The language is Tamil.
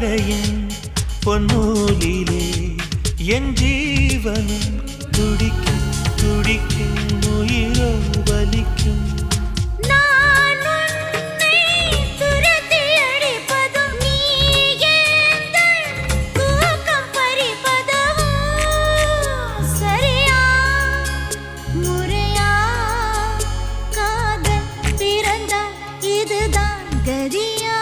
படையின் பொன்னூலிலே என் ஜீவனும் துடிக்கும் துடிக்கும் உயிரோ வலிக்கும். இதுதான் கதியா?